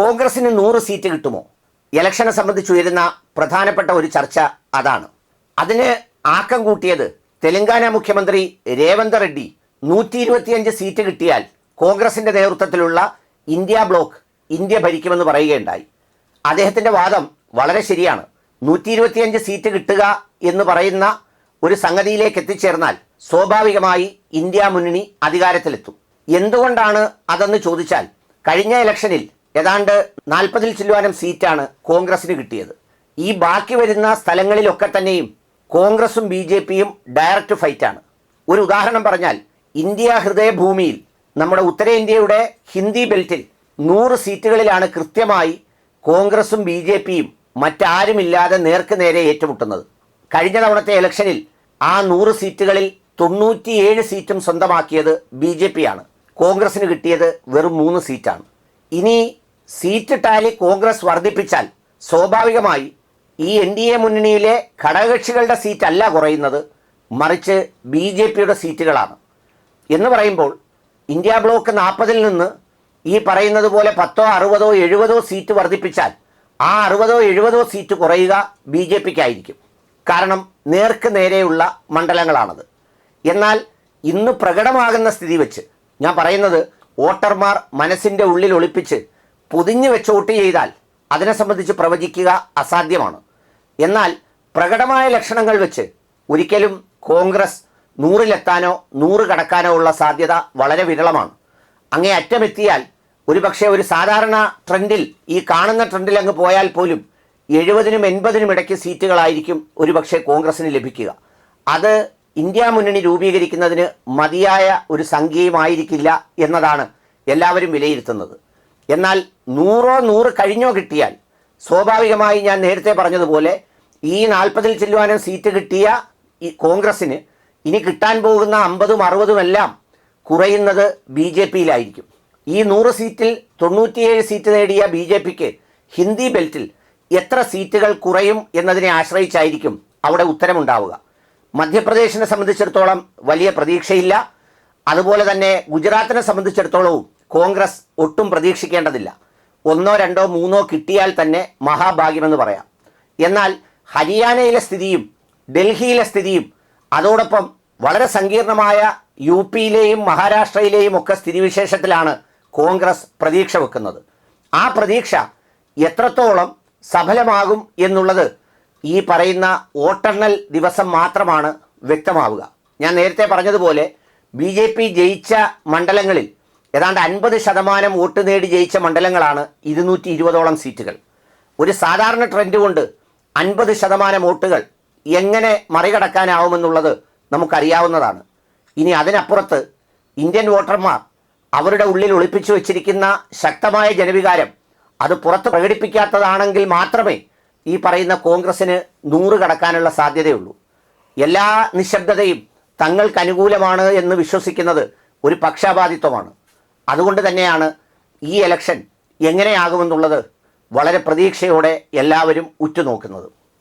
കോൺഗ്രസിന് നൂറ് സീറ്റ് കിട്ടുമോ? ഇലക്ഷനെ സംബന്ധിച്ച് ഉയരുന്ന പ്രധാനപ്പെട്ട ഒരു ചർച്ച അതാണ്. അതിന് ആക്കം കൂട്ടിയത് തെലങ്കാന മുഖ്യമന്ത്രി രേവന്ത് റെഡ്ഡി. നൂറ്റി ഇരുപത്തിയഞ്ച് സീറ്റ് കിട്ടിയാൽ കോൺഗ്രസിന്റെ നേതൃത്വത്തിലുള്ള ഇന്ത്യ ബ്ലോക്ക് ഇന്ത്യ ഭരിക്കുമെന്ന് പറയുകയുണ്ടായി. അദ്ദേഹത്തിന്റെ വാദം വളരെ ശരിയാണ്. നൂറ്റി ഇരുപത്തിയഞ്ച് സീറ്റ് കിട്ടുക എന്ന് പറയുന്ന ഒരു സംഗതിയിലേക്ക് എത്തിച്ചേർന്നാൽ സ്വാഭാവികമായി ഇന്ത്യ മുന്നണി അധികാരത്തിലെത്തും. എന്തുകൊണ്ടാണ് അതെന്ന് ചോദിച്ചാൽ കഴിഞ്ഞ ഇലക്ഷനിൽ ഏതാണ്ട് നാൽപ്പതിൽ ചില്ലുവാനം സീറ്റാണ് കോൺഗ്രസിന് കിട്ടിയത്. ഈ ബാക്കി വരുന്ന സ്ഥലങ്ങളിലൊക്കെ തന്നെയും കോൺഗ്രസും ബി ജെ പിയും ഡയറക്റ്റ് ഫൈറ്റാണ് ഒരു ഉദാഹരണം പറഞ്ഞാൽ ഇന്ത്യ ഹൃദയഭൂമിയിൽ നമ്മുടെ ഉത്തരേന്ത്യയുടെ ഹിന്ദി ബെൽറ്റിൽ നൂറ് സീറ്റുകളിലാണ് കൃത്യമായി കോൺഗ്രസും ബി ജെ പിയും മറ്റാരുമില്ലാതെ നേർക്ക് നേരെ ഏറ്റുമുട്ടുന്നത്. കഴിഞ്ഞ തവണത്തെ ഇലക്ഷനിൽ ആ നൂറ് സീറ്റുകളിൽ തൊണ്ണൂറ്റിയേഴ് സീറ്റും സ്വന്തമാക്കിയത് ബി ജെ പി ആണ്. കോൺഗ്രസിന് കിട്ടിയത് വെറും മൂന്ന് സീറ്റാണ്. ഇനി സീറ്റ് ടാലി കോൺഗ്രസ് വർദ്ധിപ്പിച്ചാൽ സ്വാഭാവികമായി ഈ എൻ ഡി എ മുന്നണിയിലെ ഘടകകക്ഷികളുടെ സീറ്റല്ല കുറയുന്നത് മറിച്ച് ബി ജെ പിയുടെ സീറ്റുകളാണ്. എന്ന് പറയുമ്പോൾ ഇന്ത്യ ബ്ലോക്ക് നാൽപ്പതിൽ നിന്ന് ഈ പറയുന്നത് പോലെ പത്തോ അറുപതോ എഴുപതോ സീറ്റ് വർദ്ധിപ്പിച്ചാൽ ആ അറുപതോ എഴുപതോ സീറ്റ് കുറയുക ബി ജെ പിക്കായിരിക്കും. കാരണം നേർക്ക് നേരെയുള്ള മണ്ഡലങ്ങളാണത്. എന്നാൽ ഇന്ന് പ്രകടമാകുന്ന സ്ഥിതി വെച്ച് ഞാൻ പറയുന്നത് വോട്ടർമാർ മനസ്സിന്റെ ഉള്ളിൽ ഒളിപ്പിച്ച് പൊതിഞ്ഞു വെച്ച് വോട്ട് ചെയ്താൽ അതിനെ സംബന്ധിച്ച് പ്രവചിക്കുക അസാധ്യമാണ്. എന്നാൽ പ്രകടമായ ലക്ഷണങ്ങൾ വെച്ച് ഒരിക്കലും കോൺഗ്രസ് നൂറിലെത്താനോ നൂറ് കടക്കാനോ ഉള്ള സാധ്യത വളരെ വിരളമാണ്. അങ്ങേ അറ്റമെത്തിയാൽ ഒരുപക്ഷെ ഒരു സാധാരണ ട്രെൻഡിൽ ഈ കാണുന്ന ട്രെൻഡിൽ അങ്ങ് പോയാൽ പോലും എഴുപതിനും എൺപതിനും ഇടയ്ക്ക് സീറ്റുകളായിരിക്കും ഒരുപക്ഷെ കോൺഗ്രസിന് ലഭിക്കുക. അത് ഇന്ത്യ മുന്നണി രൂപീകരിക്കുന്നതിന് മതിയായ ഒരു സംഖ്യയുമായിരിക്കില്ല എന്നതാണ് എല്ലാവരും വിലയിരുത്തുന്നത്. എന്നാൽ നൂറോ നൂറ് കഴിഞ്ഞോ കിട്ടിയാൽ സ്വാഭാവികമായി ഞാൻ നേരത്തെ പറഞ്ഞതുപോലെ ഈ നാൽപ്പതിൽ ചെല്ലുവാനും സീറ്റ് കിട്ടിയ ഈ കോൺഗ്രസ്സിന് ഇനി കിട്ടാൻ പോകുന്ന അമ്പതും അറുപതും എല്ലാം കുറയുന്നത് ബി ജെ പിയിലായിരിക്കും. ഈ നൂറ് സീറ്റിൽ തൊണ്ണൂറ്റിയേഴ് സീറ്റ് നേടിയ ബി ജെ പിക്ക് ഹിന്ദി ബെൽറ്റിൽ എത്ര സീറ്റുകൾ കുറയും എന്നതിനെ ആശ്രയിച്ചായിരിക്കും അവിടെ ഉത്തരമുണ്ടാവുക. മധ്യപ്രദേശിനെ സംബന്ധിച്ചിടത്തോളം വലിയ പ്രതീക്ഷയില്ല. അതുപോലെ തന്നെ ഗുജറാത്തിനെ സംബന്ധിച്ചിടത്തോളവും കോൺഗ്രസ് ഒട്ടും പ്രതീക്ഷിക്കേണ്ടതില്ല. ഒന്നോ രണ്ടോ മൂന്നോ കിട്ടിയാൽ തന്നെ മഹാഭാഗ്യമെന്ന് പറയാം. എന്നാൽ ഹരിയാനയിലെ സ്ഥിതിയും ഡൽഹിയിലെ സ്ഥിതിയും അതോടൊപ്പം വളരെ സങ്കീർണമായ യു പിയിലെയും മഹാരാഷ്ട്രയിലെയും ഒക്കെ സ്ഥിതിവിശേഷത്തിലാണ് കോൺഗ്രസ് പ്രതീക്ഷ വെക്കുന്നത്. ആ പ്രതീക്ഷ എത്രത്തോളം സഫലമാകും എന്നുള്ളത് ഈ പറയുന്ന വോട്ടെണ്ണൽ ദിവസം മാത്രമാണ് വ്യക്തമാവുക. ഞാൻ നേരത്തെ പറഞ്ഞതുപോലെ ബി ജെ പി ജയിച്ച മണ്ഡലങ്ങളിൽ ഏതാണ്ട് അൻപത് ശതമാനം വോട്ട് നേടി ജയിച്ച മണ്ഡലങ്ങളാണ് ഇരുന്നൂറ്റി ഇരുപതോളം സീറ്റുകൾ. ഒരു സാധാരണ ട്രെൻഡ് കൊണ്ട് അൻപത് ശതമാനം വോട്ടുകൾ എങ്ങനെ മറികടക്കാനാവുമെന്നുള്ളത് നമുക്കറിയാവുന്നതാണ്. ഇനി അതിനപ്പുറത്ത് ഇന്ത്യൻ വോട്ടർമാർ അവരുടെ ഉള്ളിൽ ഒളിപ്പിച്ചു വച്ചിരിക്കുന്ന ശക്തമായ ജനവികാരം അത് പുറത്ത് പ്രകടിപ്പിക്കാത്തതാണെങ്കിൽ മാത്രമേ ഈ പറയുന്ന കോൺഗ്രസ്സിന് നൂറ് കടക്കാനുള്ള സാധ്യതയുള്ളൂ. എല്ലാ നിശബ്ദതയും തങ്ങൾക്ക് അനുകൂലമാണ് എന്ന് വിശ്വസിക്കുന്നത് ഒരു പക്ഷാപാതിത്വമാണ്. അതുകൊണ്ട് തന്നെയാണ് ഈ ഇലക്ഷൻ എങ്ങനെയാകുമെന്നുള്ളത് വളരെ പ്രതീക്ഷയോടെ എല്ലാവരും ഉറ്റുനോക്കുന്നത്.